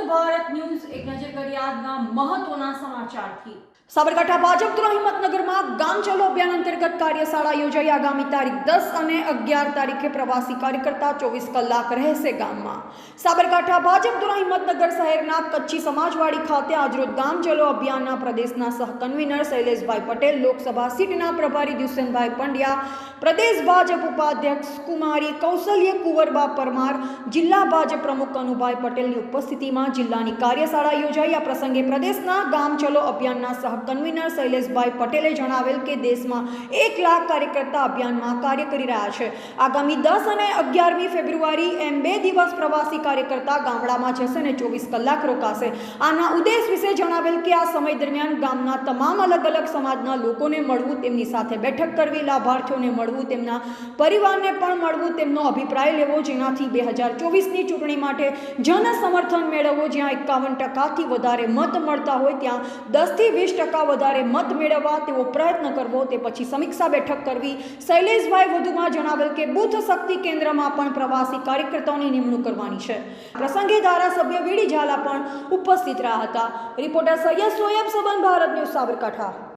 નમસ્કાર ભારત ન્યૂઝ એક નજર કરી આજના મહત્વના સમાચારથી. સાબરકાંઠા ભાજપ દ્વારા હિંમતનગરમાં ગામ ચલો અભિયાન અંતર્ગત કાર્યશાળા યોજાઈ આગામી તારીખ દસ અને અગિયાર તારીખે પ્રવાસી કાર્યકર્તા ચોવીસ કલાક રહેશે ગામમાં. સાબરકાંઠા ભાજપ દ્વારા હિંમતનગર શહેરના કચ્છી સમાજવાડી ખાતે આજરોજ ગામ ચલો અભિયાનના પ્રદેશના સહ કન્વીનર શૈલેષભાઈ પટેલ, લોકસભા સીટના પ્રભારી દુષ્યંતભાઈ પંડ્યા, પ્રદેશ ભાજપ ઉપાધ્યક્ષ કુમારી, કૌશલ્ય કુંવરબા પરમાર, જિલ્લા ભાજપ પ્રમુખ અનુભાઈ પટેલની ઉપસ્થિતિમાં જિલ્લાની કાર્યશાળા યોજાઈ. આ પ્રસંગે પ્રદેશના ગામ ચલો અભિયાનના સહ કન્વીનર શૈલેષભાઈ પટેલે જણાવેલ કે દેશમાં એક લાખ કાર્યકર્તા અભિયાનમાં કાર્ય કરી રહ્યા છે. આગામી દસ અને અગિયારમી ફેબ્રુઆરી એમ બે દિવસ પ્રવાસી કાર્યકર્તા ગામડામાં જશે અને ચોવીસ કલાક રોકાશે. આના ઉદ્દેશ વિશે જણાવેલ કે આ સમય દરમિયાન ગામના તમામ અલગ અલગ સમાજના લોકોને મળવું, તેમની સાથે બેઠક કરવી, લાભાર્થીઓને મળવું, તેમના પરિવારને પણ મળવું, તેમનો અભિપ્રાય લેવો, જેનાથી બે હજાર ચોવીસની ચૂંટણી માટે જન સમર્થન મેળવવો જ્યાં એકાવન ટકાથી વધારે મત મળતા હોય ત્યાં દસથી વીસ ટકા વધારે મત મેળવવા તેવો પ્રયત્ન કરવો તે પછી સમીક્ષા બેઠક કરવી. શૈલેષભાઈ વધુમાં જણાવેલ કે બુથ શક્તિ કેન્દ્રમાં પણ પ્રવાસી કાર્યકર્તાઓની નિમણૂક કરવાની છે. પ્રસંગે ધારાસભ્ય વીડી ઝાલા પણ ઉપસ્થિત રહ્યા હતા. Reporter Saiyad Soyab Saban, Bharat news Sabarkantha.